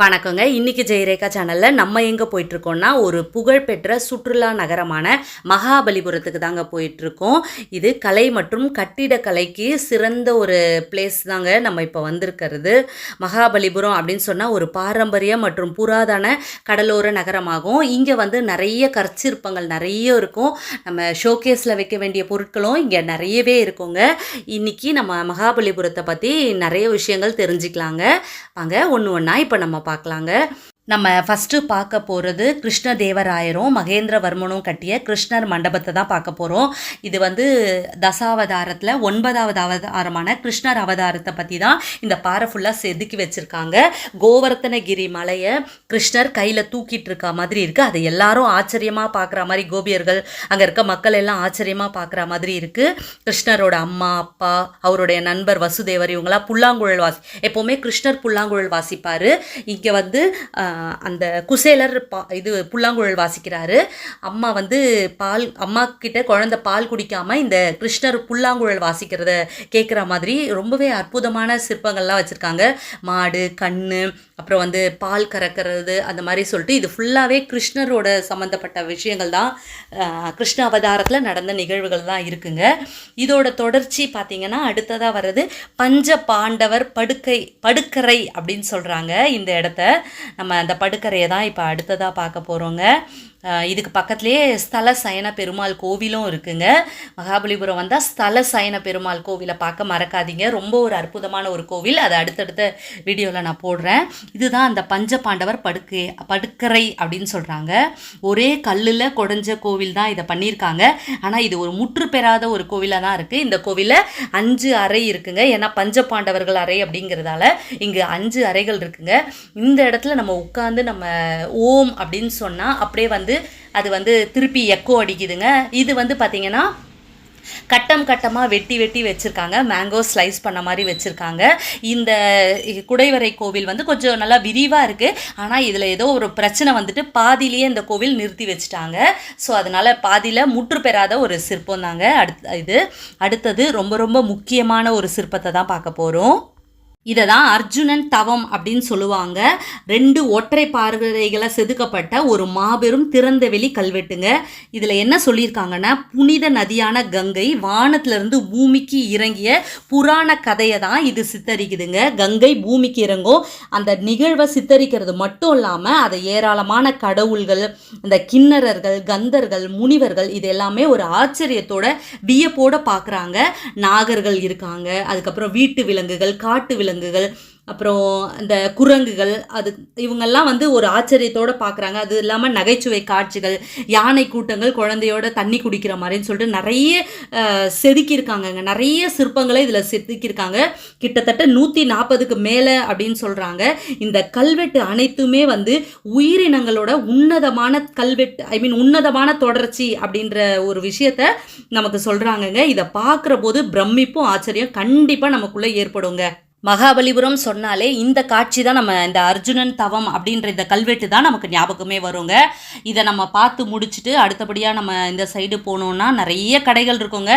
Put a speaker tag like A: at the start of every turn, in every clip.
A: வணக்கங்க. இன்னைக்கு ஜெயரேகா சேனலில் நம்ம எங்கே போயிட்டுருக்கோம்னா ஒரு புகழ்பெற்ற சுற்றுலா நகரமான மகாபலிபுரத்துக்கு தாங்க போயிட்டுருக்கோம். இது கலை மற்றும் கட்டிடக்கலைக்கு சிறந்த ஒரு பிளேஸ் தாங்க நம்ம இப்போ வந்திருக்கிறது. மகாபலிபுரம் அப்படின்னு சொன்னால் ஒரு பாரம்பரிய மற்றும் புராதன கடலோர நகரமாகும். இங்கே வந்து நிறைய கற்சிற்பங்கள் நிறைய இருக்கும். நம்ம ஷோகேஸில் வைக்க வேண்டிய பொருட்களும் இங்கே நிறையவே இருக்குங்க. இன்னைக்கு நம்ம மகாபலிபுரத்தை பற்றி நிறைய விஷயங்கள் தெரிஞ்சுக்கலாங்க. வாங்க ஒன்று ஒன்றா இப்போ நம்ம பார்க்கலாங்க. நம்ம ஃபஸ்ட்டு பார்க்க போகிறது கிருஷ்ணதேவராயரும் மகேந்திரவர்மனும் கட்டிய கிருஷ்ணர் மண்டபத்தை தான் பார்க்க போகிறோம் இது வந்து தசாவதாரத்தில் ஒன்பதாவது அவதாரமான கிருஷ்ணர் அவதாரத்தை பற்றி தான் இந்த பாறை ஃபுல்லாக செதுக்கி வச்சுருக்காங்க. கோவர்த்தனகிரி மலையை கிருஷ்ணர் கையில் தூக்கிட்டு இருக்க மாதிரி இருக்குது அதை எல்லாரும் ஆச்சரியமாக பார்க்குற மாதிரி கோபியர்கள் அங்கே இருக்க மக்கள் எல்லாம் ஆச்சரியமாக பார்க்குற மாதிரி இருக்குது கிருஷ்ணரோட அம்மா அப்பா அவருடைய நண்பர் வசுதேவர் இவங்களாம் புல்லாங்குழல் வாசி எப்போவுமே கிருஷ்ணர் புல்லாங்குழல் வாசிப்பார். இங்கே வந்து அந்த குசேலர் பா இது புல்லாங்குழல் வாசிக்கிறாரு. அம்மா வந்து பால் அம்மா கிட்ட குழந்தை பால் குடிக்காமல் இந்த கிருஷ்ணர் புல்லாங்குழல் வாசிக்கிறத கேட்குற மாதிரி ரொம்பவே அற்புதமான சிற்பங்கள்லாம் வச்சுருக்காங்க. மாடு கண்ணு அப்புறம் வந்து பால் கறக்கிறது அந்த மாதிரி சொல்லிட்டு இது ஃபுல்லாகவே கிருஷ்ணரோட சம்மந்தப்பட்ட விஷயங்கள் தான். கிருஷ்ண அவதாரத்தில் நடந்த நிகழ்வுகள் தான் இருக்குங்க. இதோட தொடர்ச்சி பார்த்திங்கன்னா அடுத்ததாக வர்றது பஞ்ச பாண்டவர் படுக்கை படுக்கரை அப்படின்னு சொல்கிறாங்க இந்த இடத்த. நம்ம அந்த படுக்கரையை தான் இப்போ அடுத்ததாக பார்க்க போகிறோங்க இதுக்கு பக்கத்துலேயே ஸ்தல சயன பெருமாள் கோவிலும் இருக்குங்க. மகாபலிபுரம் வந்தால் ஸ்தல சயன பெருமாள் கோவிலை பார்க்க மறக்காதீங்க. ரொம்ப ஒரு அற்புதமான ஒரு கோவில். அதை அடுத்தடுத்த வீடியோவில் நான் போடுறேன். இதுதான் அந்த பஞ்ச பாண்டவர் படுக்கை படுக்கரை அப்படின்னு சொல்கிறாங்க ஒரே கல்லில் குடஞ்ச கோவில் தான் இதை பண்ணியிருக்காங்க. ஆனால் இது ஒரு முற்று பெறாத ஒரு கோவிலாக தான் இருக்குது இந்த கோவிலில் அஞ்சு அறை இருக்குங்க. ஏன்னா பஞ்ச பாண்டவர்கள் அறை அப்படிங்கிறதால இங்கே அஞ்சு அறைகள் இருக்குங்க. இந்த இடத்துல நம்ம உட்காந்து நம்ம ஓம் அப்படின்னு சொன்னால் அப்படியே வந்து அது வந்து திருப்பி எக்கோ அடிக்குதுங்க. இது வந்து பார்த்திங்கன்னா கட்டம் கட்டமாக வெட்டி வெட்டி வச்சுருக்காங்க. மேங்கோ ஸ்லைஸ் பண்ண மாதிரி வச்சுருக்காங்க. இந்த குடைவரை கோவில் வந்து கொஞ்சம் நல்லா விரிவாக இருக்குது ஆனால் இதில் ஏதோ ஒரு பிரச்சனை வந்துட்டு பாதியிலேயே இந்த கோவில் நிறுத்தி வச்சுட்டாங்க. ஸோ அதனால் பாதியில் முற்று பெறாத ஒரு சிற்பம் தாங்க. அடுத்த இது. அடுத்தது ரொம்ப ரொம்ப முக்கியமான ஒரு சிற்பத்தை தான் பார்க்க போகிறோம் இதை தான் அர்ஜுனன் தவம் அப்படின்னு சொல்லுவாங்க. ரெண்டு ஒற்றை பார்வைகளை செதுக்கப்பட்ட ஒரு மாபெரும் திறந்தவெளி கல்வெட்டுங்க. இதில் என்ன சொல்லியிருக்காங்கன்னா புனித நதியான கங்கை வானத்திலிருந்து பூமிக்கு இறங்கிய புராண கதையை தான் இது சித்தரிக்குதுங்க. கங்கை பூமிக்கு இறங்கும். அந்த நிகழ்வை சித்தரிக்கிறது மட்டும் இல்லாமல் அதை ஏராளமான கடவுள்கள் அந்த கிண்ணறர்கள் கந்தர்கள் முனிவர்கள் இது எல்லாமே ஒரு ஆச்சரியத்தோட வியப்போட பார்க்குறாங்க நாகர்கள் இருக்காங்க. அதுக்கப்புறம் வீட்டு விலங்குகள் காட்டு விலங்குகள் அப்புறம் இந்த குரங்குகள் அது இவங்கெல்லாம் வந்து ஒரு ஆச்சரியத்தோட பார்க்குறாங்க அது இல்லாமல் நகைச்சுவை காட்சிகள் யானை கூட்டங்கள் குழந்தையோட தண்ணி குடிக்கிற மாதிரின்னு சொல்லிட்டு நிறைய செதுக்கியிருக்காங்கங்க. நிறைய சிற்பங்களை இதில் செதுக்கியிருக்காங்க. கிட்டத்தட்ட நூற்றி நாற்பதுக்கு மேலே அப்படின்னு சொல்கிறாங்க இந்த கல்வெட்டு அனைத்துமே வந்து உயிரினங்களோட உன்னதமான கல்வெட்டு ஐ மீன் உன்னதமான தொடர்ச்சி அப்படின்ற ஒரு விஷயத்த நமக்கு சொல்கிறாங்கங்க இதை பார்க்குற போது பிரமிப்பும் ஆச்சரியம் கண்டிப்பாக நமக்குள்ளே ஏற்படுங்க. மகாபலிபுரம் சொன்னாலே இந்த காட்சி தான் நம்ம இந்த அர்ஜுனன் தவம் அப்படின்ற இந்த கல்வெட்டு தான் நமக்கு ஞாபகமே வருங்க. இதை நம்ம பார்த்து முடிச்சுட்டு அடுத்தபடியாக நம்ம இந்த சைடு போனோம்னா நிறைய கடைகள் இருக்குங்க.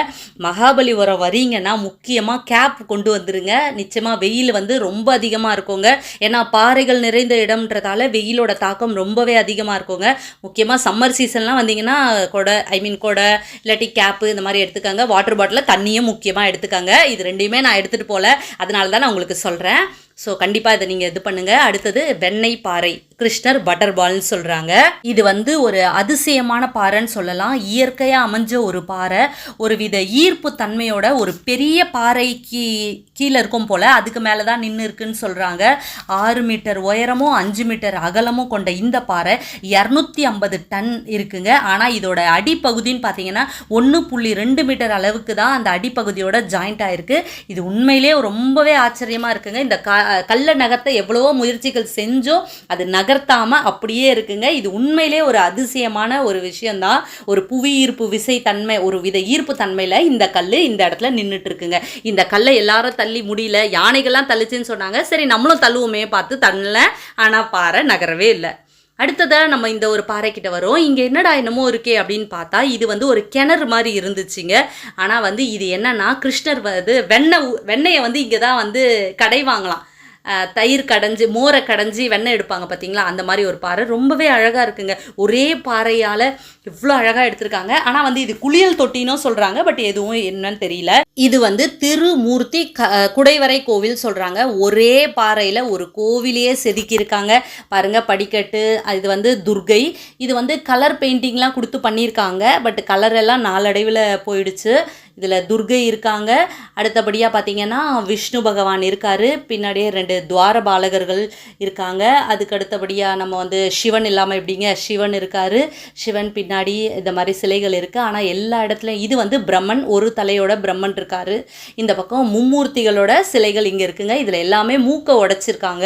A: மகாபலிபுரம் வரீங்கன்னா முக்கியமாக கேப் கொண்டு வந்துருங்க. நிச்சயமாக வெயில் வந்து ரொம்ப அதிகமாக இருக்குங்க. ஏன்னா பாறைகள் நிறைந்த இடம்ன்றதால வெயிலோட தாக்கம் ரொம்பவே அதிகமாக இருக்குங்க. முக்கியமாக சம்மர் சீசன்லாம் வந்தீங்கன்னா கொடை ஐ மீன் கொடை இல்லாட்டி கேப்பு இந்த மாதிரி எடுத்துக்கோங்க. வாட்டர் பாட்டிலில் தண்ணியும் முக்கியமாக எடுத்துக்காங்க. இது ரெண்டையுமே நான் எடுத்துகிட்டு போகல அதனால தான் நான் உங்களுக்கு சொல்கிறேன் ஸோ கண்டிப்பாக இதை நீங்கள் இது பண்ணுங்கள் அடுத்தது வெண்ணெய் பாறை கிருஷ்ணர் பட்டர் பால்னு சொல்கிறாங்க இது வந்து ஒரு அதிசயமான பாறைன்னு சொல்லலாம். இயற்கையாக அமைஞ்ச ஒரு பாறை. ஒரு வித ஈர்ப்பு தன்மையோட ஒரு பெரிய பாறைக்கு கீழே இருக்கும் போல் அதுக்கு மேலே தான் நின்று இருக்குன்னு சொல்கிறாங்க ஆறு மீட்டர் உயரமும் அஞ்சு மீட்டர் அகலமும் கொண்ட இந்த பாறை இரநூத்தி ஐம்பது டன் இருக்குங்க. ஆனால் இதோட அடிப்பகுதின்னு பார்த்தீங்கன்னா ஒன்று புள்ளி ரெண்டு மீட்டர் அளவுக்கு தான் அந்த அடிப்பகுதியோட ஜாயிண்ட் ஆகிருக்கு இது உண்மையிலே ரொம்பவே ஆச்சரியமாக இருக்குங்க. இந்த கா கல்லை நகர்த்த எவ்வளவோ முயற்சிகள் செஞ்சோ அது நகர்த்தாம அப்படியே இருக்குங்க. இது உண்மையிலே ஒரு அதிசயமான ஒரு விஷயம்தான். ஒரு புவி ஈர்ப்பு விசை தன்மை ஒரு வித ஈர்ப்பு தன்மையில் இந்த கல் இந்த இடத்துல நின்றுட்டு இருக்குங்க இந்த கல்லை எல்லாரும் தள்ளி முடியல யானைகள்லாம் தள்ளிச்சுன்னு சொன்னாங்க. சரி நம்மளும் தள்ளுவோமே பார்த்து தள்ளல. ஆனால் பாறை நகரவே இல்லை. அடுத்ததாக நம்ம இந்த ஒரு பாறைக்கிட்ட வரோம். இங்கே என்னடா என்னமோ இருக்கே அப்படின்னு பார்த்தா இது வந்து ஒரு கிணறு மாதிரி இருந்துச்சுங்க. ஆனால் வந்து இது என்னன்னா கிருஷ்ணர் வந்து வெண்ணெய் ஊ- வெண்ணெயை வந்து இங்கே தான் வந்து கடை வாங்கலாம். தயிர் கடைஞ்சி மோரை கடைஞ்சி வெண்ணெய் எடுப்பாங்க பார்த்தீங்களா அந்த மாதிரி ஒரு பாறை. ரொம்பவே அழகாக இருக்குங்க. ஒரே பாறையால் இவ்வளோ அழகாக எடுத்திருக்காங்க. ஆனால் வந்து இது குளியல் தொட்டினும் சொல்கிறாங்க பட் எதுவும் என்னன்னு தெரியல. இது வந்து திருமூர்த்தி க குடைவரை கோவில் சொல்கிறாங்க ஒரே பாறையில் ஒரு கோவிலையே செதுக்கியிருக்காங்க. பாருங்கள் படிக்கட்டு இது வந்து துர்கை. இது வந்து கலர் பெயிண்டிங்லாம் கொடுத்து பண்ணியிருக்காங்க பட் கலர் எல்லாம் நாளடைவில் போயிடுச்சு. இதில் துர்கை இருக்காங்க. அடுத்தபடியாக பார்த்தீங்கன்னா விஷ்ணு பகவான் இருக்கார். பின்னாடியே ரெண்டு துவார பாலகர்கள் இருக்காங்க. அதுக்கு அடுத்தபடியாக நம்ம வந்து சிவன் இல்லாமல் எப்படிங்க? சிவன் இருக்கார். சிவன் பின்னாடி இந்த மாதிரி சிலைகள் இருக்குது ஆனால் எல்லா இடத்துலையும் இது வந்து பிரம்மன் ஒரு தலையோட பிரம்மன் இருக்கார். இந்த பக்கம் மும்மூர்த்திகளோட சிலைகள் இங்கே இருக்குங்க. இதில் எல்லாமே மூக்கை உடைச்சிருக்காங்க.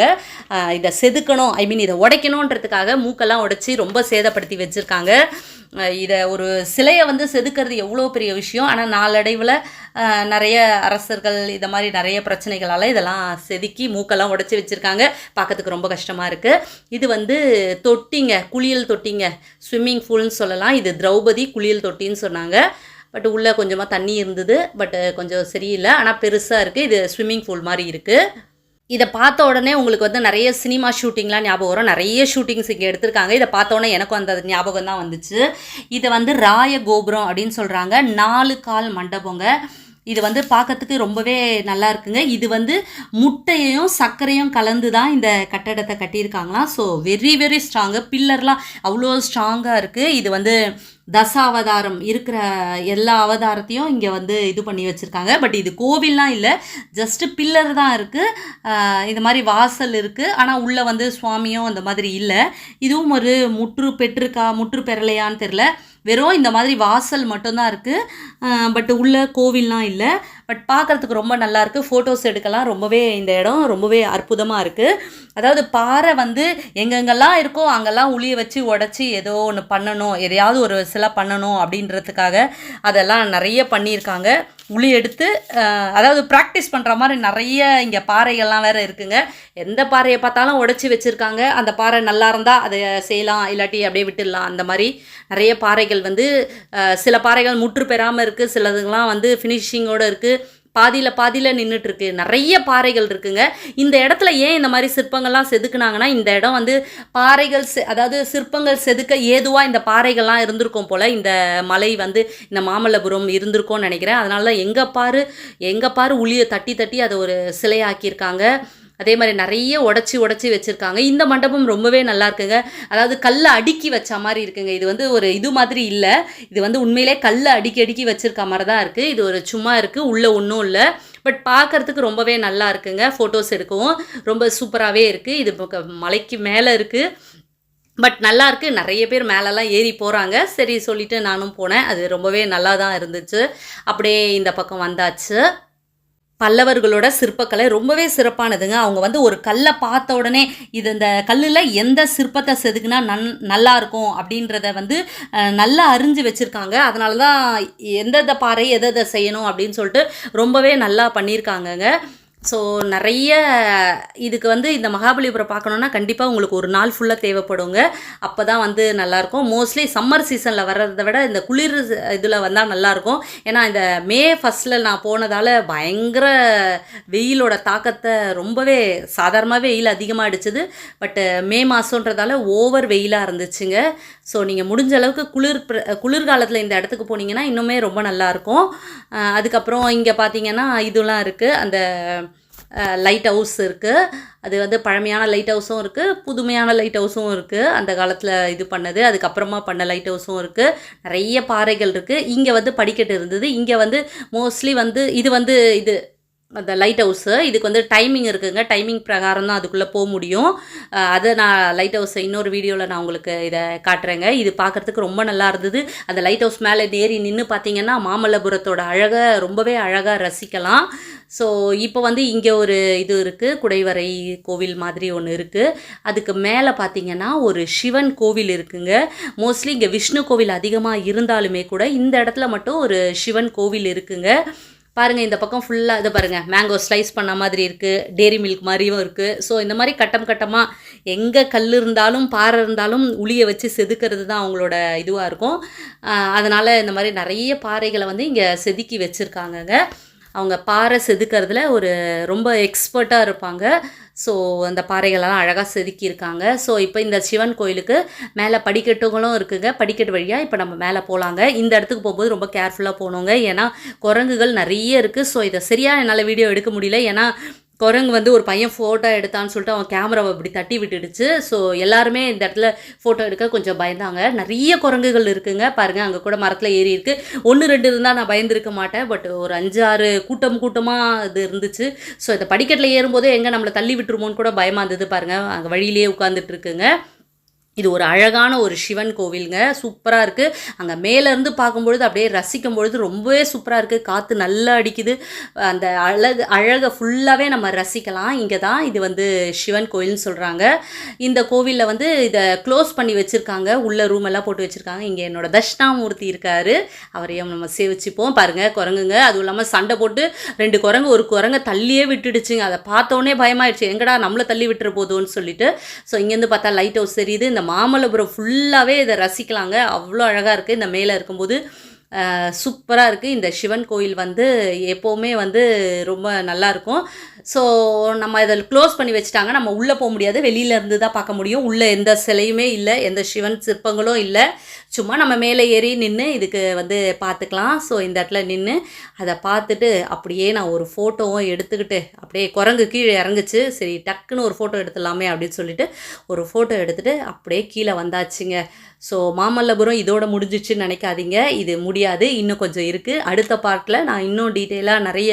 A: இதை செதுக்கணும். ஐ மீன் இதை உடைக்கணுன்றதுக்காக மூக்கெல்லாம் உடைச்சி ரொம்ப சேதப்படுத்தி வச்சுருக்காங்க. இதை ஒரு சிலையை வந்து செதுக்கிறது எவ்வளோ பெரிய விஷயம்? ஆனால் நாளடைவில் நிறைய அரசர்கள் இதை மாதிரி நிறைய பிரச்சனைகளால் இதெல்லாம் செதுக்கி மூக்கெல்லாம் உடைச்சி வச்சுருக்காங்க. பார்க்கறதுக்கு ரொம்ப கஷ்டமாக இருக்குது இது வந்து தொட்டிங்க குளியல் தொட்டிங்க ஸ்விம்மிங் பூல்னு சொல்லலாம். இது திரௌபதி குளியல் தொட்டின்னு சொன்னாங்க. பட் உள்ளே கொஞ்சமாக தண்ணி இருந்தது. பட் கொஞ்சம் சரியில்லை. ஆனால் பெருசாக இருக்குது இது ஸ்விம்மிங் பூல் மாதிரி இருக்குது இதை பார்த்த உடனே உங்களுக்கு வந்து நிறைய சினிமா ஷூட்டிங்லாம் ஞாபகம் வரும். நிறைய ஷூட்டிங்ஸ் இங்கே எடுத்திருக்காங்க. இதை பார்த்த உடனே எனக்கும் அந்த ஞாபகம் தான் வந்துச்சு. இது வந்து ராய கோபுரம் அப்படின்னு சொல்கிறாங்க நாலு கால் மண்டபங்க. இது வந்து பார்க்கறதுக்கு ரொம்பவே நல்லா இருக்குங்க. இது வந்து முட்டையையும் சர்க்கரையும் கலந்து தான் இந்த கட்டடத்தை கட்டியிருக்காங்களாம் ஸோ வெரி வெரி ஸ்ட்ராங்கு பில்லர்லாம் அவ்வளோ ஸ்ட்ராங்காக இருக்குது இது வந்து தசாவதாரம் இருக்கிற எல்லா அவதாரத்தையும் இங்கே வந்து இது பண்ணி வச்சுருக்காங்க. பட் இது கோவில்லாம் இல்லை. ஜஸ்ட்டு பில்லர் தான் இருக்குது இது மாதிரி வாசல் இருக்குது ஆனால் உள்ளே வந்து சுவாமியும் அந்த மாதிரி இல்லை. இதுவும் ஒரு முற்று பெற்றிருக்கா முற்று பெறலையான்னு தெரில வெறும் இந்த மாதிரி வாசல் மட்டும்தான் இருக்குது பட் உள்ள கோவில்லாம் இல்லை. பட் பார்க்குறதுக்கு ரொம்ப நல்லாயிருக்கு ஃபோட்டோஸ் எடுக்கலாம். ரொம்பவே இந்த இடம் ரொம்பவே அற்புதமாக இருக்குது அதாவது பாறை வந்து எங்கெங்கெல்லாம் இருக்கோ அங்கெல்லாம் உளிய வச்சு உடச்சி ஏதோ ஒன்று பண்ணணும். எதையாவது ஒரு சிலை பண்ணணும் அப்படின்றதுக்காக அதெல்லாம் நிறைய பண்ணியிருக்காங்க. உளி எடுத்து அதாவது ப்ராக்டிஸ் பண்ணுற மாதிரி நிறைய இங்கே பாறைகள்லாம் வேறு இருக்குங்க. எந்த பாறையை பார்த்தாலும் உடச்சி வச்சுருக்காங்க. அந்த பாறை நல்லா இருந்தால் அதை செய்யலாம். இல்லாட்டி அப்படியே விட்டுடலாம். அந்த மாதிரி நிறைய பாறைகள் வந்து சில பாறைகள் முற்று பெறாமல் இருக்குது சிலதுங்களாம் வந்து ஃபினிஷிங்கோடு இருக்குது பாதியில் பாதியில் நின்றுட்டு இருக்கு நிறைய பாறைகள் இருக்குங்க. இந்த இடத்துல ஏன் இந்த மாதிரி சிற்பங்கள்லாம் செதுக்குனாங்கன்னா இந்த இடம் வந்து பாறைகள் செ அதாவது சிற்பங்கள் செதுக்க ஏதுவாக இந்த பாறைகள்லாம் இருந்திருக்கும் போல் இந்த மலை வந்து இந்த மாமல்லபுரம் இருந்திருக்கும்னு நினைக்கிறேன். அதனால எங்கே பாரு எங்கே பாரு உளியை தட்டி தட்டி அதை ஒரு சிலையாக்கியிருக்காங்க. அதே மாதிரி நிறைய உடச்சி உடச்சி வச்சுருக்காங்க. இந்த மண்டபம் ரொம்பவே நல்லா இருக்குங்க. அதாவது கல்லை அடுக்கி வச்ச மாதிரி இருக்குங்க. இது வந்து ஒரு இது மாதிரி இல்லை. இது வந்து உண்மையிலே கல்லை அடுக்கி அடுக்கி வச்சுருக்க மாதிரி தான் இருக்குது இது ஒரு சும்மா இருக்குது உள்ளே ஒன்றும் இல்லை. பட் பார்க்கறதுக்கு ரொம்பவே நல்லா இருக்குங்க. ஃபோட்டோஸ் எடுக்கவும் ரொம்ப சூப்பராகவே இருக்குது இது மலைக்கு மேலே இருக்குது பட் நல்லா இருக்குது நிறைய பேர் மேலெல்லாம் ஏறி போகிறாங்க சரி சொல்லிவிட்டு நானும் போனேன். அது ரொம்பவே நல்லா தான் இருந்துச்சு. அப்படியே இந்த பக்கம் வந்தாச்சு. பல்லவர்களோட சிற்பக்கலை ரொம்பவே சிறப்பானதுங்க. அவங்க வந்து ஒரு கல்லை பார்த்த உடனே இது இந்த கல்லில் எந்த சிற்பத்தை செதுக்குனா நன் நல்லா இருக்கும் அப்படின்றத வந்து நல்லா அறிஞ்சு வச்சுருக்காங்க. அதனால தான் எந்தெந்த பாறை எதை எதை செய்யணும் அப்படின்னு சொல்லிட்டு ரொம்பவே நல்லா பண்ணியிருக்காங்கங்க. ஸோ நிறைய இதுக்கு வந்து இந்த மகாபலிபுரம் பார்க்கணுன்னா கண்டிப்பாக உங்களுக்கு ஒரு நாள் ஃபுல்லாக தேவைப்படுங்க. அப்போ தான் வந்து நல்லாயிருக்கும். மோஸ்ட்லி சம்மர் சீசனில் வர்றதை விட இந்த குளிர் இதில் வந்தால் நல்லாயிருக்கும். ஏன்னா இந்த மே ஃபஸ்ட்டில் நான் போனதால் பயங்கர வெயிலோட தாக்கத்தை ரொம்பவே சாதாரணமாகவே வெயில் அதிகமாக அடிச்சுது. பட்டு மே மாதன்றதால ஓவர் வெயிலாக இருந்துச்சுங்க. ஸோ நீங்கள் முடிஞ்ச அளவுக்கு குளிர் குளிர்காலத்தில் இந்த இடத்துக்கு போனீங்கன்னா இன்னுமே ரொம்ப நல்லாயிருக்கும் அதுக்கப்புறம் இங்கே பார்த்தீங்கன்னா இதெல்லாம் இருக்குது அந்த லைட் ஹவுஸ் இருக்குது அது வந்து பழமையான லைட் ஹவுஸும் இருக்குது புதுமையான லைட் ஹவுஸும் இருக்குது அந்த காலத்தில் இது பண்ணது. அதுக்கப்புறமா பண்ண லைட் ஹவுஸும் இருக்குது நிறைய பாறைகள் இருக்குது இங்கே வந்து படிக்கட்டு இருந்தது. இங்கே வந்து மோஸ்ட்லி வந்து இது வந்து இது அந்த லைட் ஹவுஸு இதுக்கு வந்து டைமிங் இருக்குதுங்க டைமிங் பிரகாரம் தான் அதுக்குள்ளே போக முடியும். அதை நான் லைட் ஹவுஸை இன்னொரு வீடியோவில் நான் உங்களுக்கு இதை காட்டுறேங்க. இது பார்க்குறதுக்கு ரொம்ப நல்லா இருந்தது. அந்த லைட் ஹவுஸ் மேலே ஏறி நின்று பார்த்தீங்கன்னா மாமல்லபுரத்தோட அழகை ரொம்பவே அழகாக ரசிக்கலாம். ஸோ இப்போ வந்து இங்கே ஒரு இது இருக்குது குடைவரை கோவில் மாதிரி ஒன்று இருக்குது அதுக்கு மேலே பார்த்தீங்கன்னா ஒரு சிவன் கோவில் இருக்குங்க. மோஸ்ட்லி இங்கே விஷ்ணு கோவில் அதிகமாக இருந்தாலுமே கூட இந்த இடத்துல மட்டும் ஒரு சிவன் கோவில் இருக்குங்க. பாருங்கள் இந்த பக்கம் ஃபுல்லாக இதை பாருங்கள் மேங்கோ ஸ்லைஸ் பண்ண மாதிரி இருக்குது டேரி மில்க் மாதிரியும் இருக்குது ஸோ இந்த மாதிரி கட்டம் கட்டமாக எங்கே கல் இருந்தாலும் பாறை இருந்தாலும் உளியை வச்சு செதுக்கிறது தான் அவங்களோட இதுவாக இருக்கும். அதனால் இந்த மாதிரி நிறைய பாறைகளை வந்து இங்கே செதுக்கி வச்சுருக்காங்கங்க. அவங்க பாறை செதுக்கிறதுல ஒரு ரொம்ப எக்ஸ்பர்ட்டாக இருப்பாங்க. ஸோ அந்த பாறைகளெல்லாம் அழகாக செதுக்கியிருக்காங்க. ஸோ இப்போ இந்த சிவன் கோயிலுக்கு மேலே படிக்கட்டுகளும் இருக்குங்க. படிக்கட்டு வழியாக இப்போ நம்ம மேலே போகலாங்க. இந்த இடத்துக்கு போகும்போது ரொம்ப கேர்ஃபுல்லாக போகணுங்க. ஏன்னா குரங்குகள் நிறைய இருக்குது ஸோ இதை சரியாக என்னால் வீடியோ எடுக்க முடியல. ஏன்னா குரங்கு வந்து ஒரு பையன் ஃபோட்டோ எடுத்தான்னு சொல்லிட்டு அவன் கேமராவை அப்படி தட்டி விட்டுடுச்சு. ஸோ எல்லாருமே இந்த இடத்துல ஃபோட்டோ எடுக்க கொஞ்சம் பயந்தாங்க. நிறைய குரங்குகள் இருக்குங்க. பாருங்கள் அங்கே கூட மரத்தில் ஏறி இருக்குது ஒன்று ரெண்டு இருந்தால் நான் பயந்துருக்க மாட்டேன். பட் ஒரு அஞ்சு ஆறு கூட்டம் கூட்டமாக இது இருந்துச்சு. ஸோ இந்த படிக்கட்டில் ஏறும்போது எங்கே நம்மளை தள்ளி விட்டுருமோன்னு கூட பயமாக இருந்தது பாருங்கள் அங்கே வழியிலேயே உட்காந்துட்டு இருக்குங்க. இது ஒரு அழகான ஒரு சிவன் கோவிலுங்க. சூப்பராக இருக்குது அங்கே மேலேருந்து பார்க்கும்பொழுது அப்படியே ரசிக்கும் பொழுது ரொம்பவே சூப்பராக இருக்குது காற்று நல்லா அடிக்குது. அந்த அழகு அழகை ஃபுல்லாகவே நம்ம ரசிக்கலாம். இங்கே தான் இது வந்து சிவன் கோயில்னு சொல்கிறாங்க இந்த கோவிலில் வந்து இதை க்ளோஸ் பண்ணி வச்சுருக்காங்க. உள்ள ரூம் எல்லாம் போட்டு வச்சுருக்காங்க. இங்கே என்னோடய தட்சிணாமூர்த்தி இருக்காரு. அவரையும் நம்ம சேவிச்சுப்போம். பாருங்கள் குரங்குங்க. அதுவும் இல்லாமல் சண்டை போட்டு ரெண்டு குரங்கு ஒரு குரங்கை தள்ளியே விட்டுடுச்சுங்க. அதை பார்த்தோன்னே பயமாயிடுச்சு. எங்கடா நம்மளை தள்ளி விட்டுற போதும்னு சொல்லிட்டு. ஸோ இங்கேருந்து பார்த்தா லைட் ஹவுஸ் தெரியுது. இந்த மாமல்லபுரம் ஃபுல்லாகவே இதை ரசிக்கலாங்க. அவ்வளோ அழகாக இருக்குது இந்த மேலே இருக்கும்போது சூப்பராக இருக்குது இந்த சிவன் கோயில் வந்து எப்போவுமே வந்து ரொம்ப நல்லா இருக்கும். ஸோ நம்ம இதில் க்ளோஸ் பண்ணி வச்சுட்டாங்க. நம்ம உள்ளே போக முடியாது. வெளியிலேருந்து தான் பார்க்க முடியும். உள்ளே எந்த சிலையுமே இல்லை. எந்த சிவன் சிற்பங்களும் இல்லை. சும்மா நம்ம மேலே ஏறி நின்று இதுக்கு வந்து பார்த்துக்கலாம். ஸோ இந்த இடத்துல நின்று அதை பார்த்துட்டு அப்படியே நான் ஒரு ஃபோட்டோவும் எடுத்துக்கிட்டு அப்படியே குரங்கு கீழே இறங்குச்சு. சரி டக்குன்னு ஒரு ஃபோட்டோ எடுத்துடலாமே அப்படின்னு சொல்லிட்டு ஒரு ஃபோட்டோ எடுத்துகிட்டு அப்படியே கீழே வந்தாச்சுங்க. ஸோ மாமல்லபுரம் இதோட முடிஞ்சிச்சுன்னு நினைக்காதீங்க. இது முடியாது இன்னும் கொஞ்சம் இருக்குது அடுத்த பார்ட்டில் நான் இன்னும் டீட்டெயிலாக நிறைய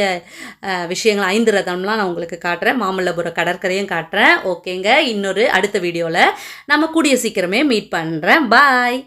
A: விஷயங்கள் ஐந்து ரதம்லாம் நான் உங்களுக்கு காட்டுறேன். மாமல்லபுரம் கடற்கரையும் காட்டுறேன். ஓகேங்க இன்னொரு அடுத்த வீடியோவில் நம்ம கூடிய சீக்கிரமே மீட் பண்ணுறேன் பாய்